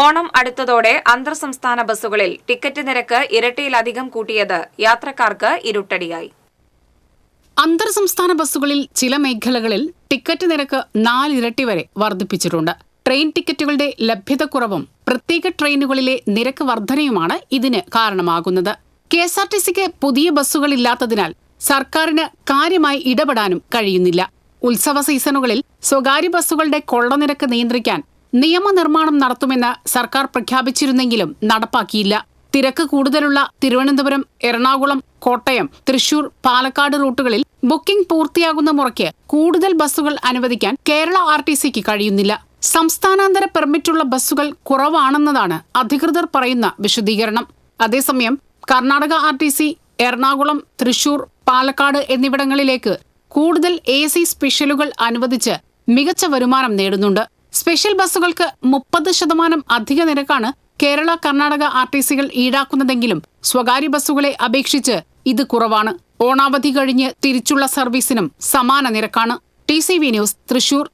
ഓണം അടുത്തതോടെ അന്തർ സംസ്ഥാന ബസ്സുകളിൽ ടിക്കറ്റ് നിരക്ക് ഇരട്ടിയിലധികം കൂട്ടിയത് യാത്രക്കാർക്ക് ഇരുട്ടടിയായി. അന്തർ സംസ്ഥാന ബസ്സുകളിൽ ചില മേഖലകളിൽ ടിക്കറ്റ് നിരക്ക് നാലിരട്ടി വരെ വർദ്ധിപ്പിച്ചിട്ടുണ്ട്. ട്രെയിൻ ടിക്കറ്റുകളുടെ ലഭ്യതക്കുറവും പ്രത്യേക ട്രെയിനുകളിലെ നിരക്ക് വർധനയുമാണ് ഇതിന് കാരണമാകുന്നത്. കെ എസ് ആർ ടി സിക്ക് പുതിയ ബസ്സുകളില്ലാത്തതിനാൽ സർക്കാരിന് കാര്യമായി ഇടപെടാനും കഴിയുന്നില്ല. ഉത്സവ സീസണുകളിൽ സ്വകാര്യ ബസ്സുകളുടെ കൊള്ളനിരക്ക് നിയന്ത്രിക്കാൻ നിയമനിർമ്മാണം നടത്തുമെന്ന് സർക്കാർ പ്രഖ്യാപിച്ചിരുന്നെങ്കിലും നടപ്പാക്കിയില്ല. തിരക്ക് കൂടുതലുള്ള തിരുവനന്തപുരം എറണാകുളം കോട്ടയം തൃശൂർ പാലക്കാട് റൂട്ടുകളിൽ ബുക്കിംഗ് പൂർത്തിയാകുന്ന മുറയ്ക്ക് കൂടുതൽ ബസ്സുകൾ അനുവദിക്കാൻ കേരള ആർ ടി സിക്ക് കഴിയുന്നില്ല. സംസ്ഥാനാന്തര പെർമിറ്റുള്ള ബസ്സുകൾ കുറവാണെന്നതാണ് അധികൃതർ പറയുന്ന വിശദീകരണം. അതേസമയം Karnataka R T C Ernakulam Thrissur Palakkad എന്നിവിടങ്ങളിലേക്ക് കൂടുതൽ എ സി സ്പെഷ്യലുകൾ അനുവദിച്ച് മികച്ച വരുമാനം നേടുന്നുണ്ട്. സ്പെഷ്യൽ ബസ്സുകൾക്ക് മുപ്പത് ശതമാനം അധിക നിരക്കാണ് കേരള കർണാടക ആർ ടി സികൾ ഈടാക്കുന്നതെങ്കിലും സ്വകാര്യ ബസ്സുകളെ അപേക്ഷിച്ച് ഇത് കുറവാണ്. ഓണാവധി കഴിഞ്ഞ് തിരിച്ചുള്ള സർവീസിനും സമാന നിരക്കാണ്. T C V news Thrissur.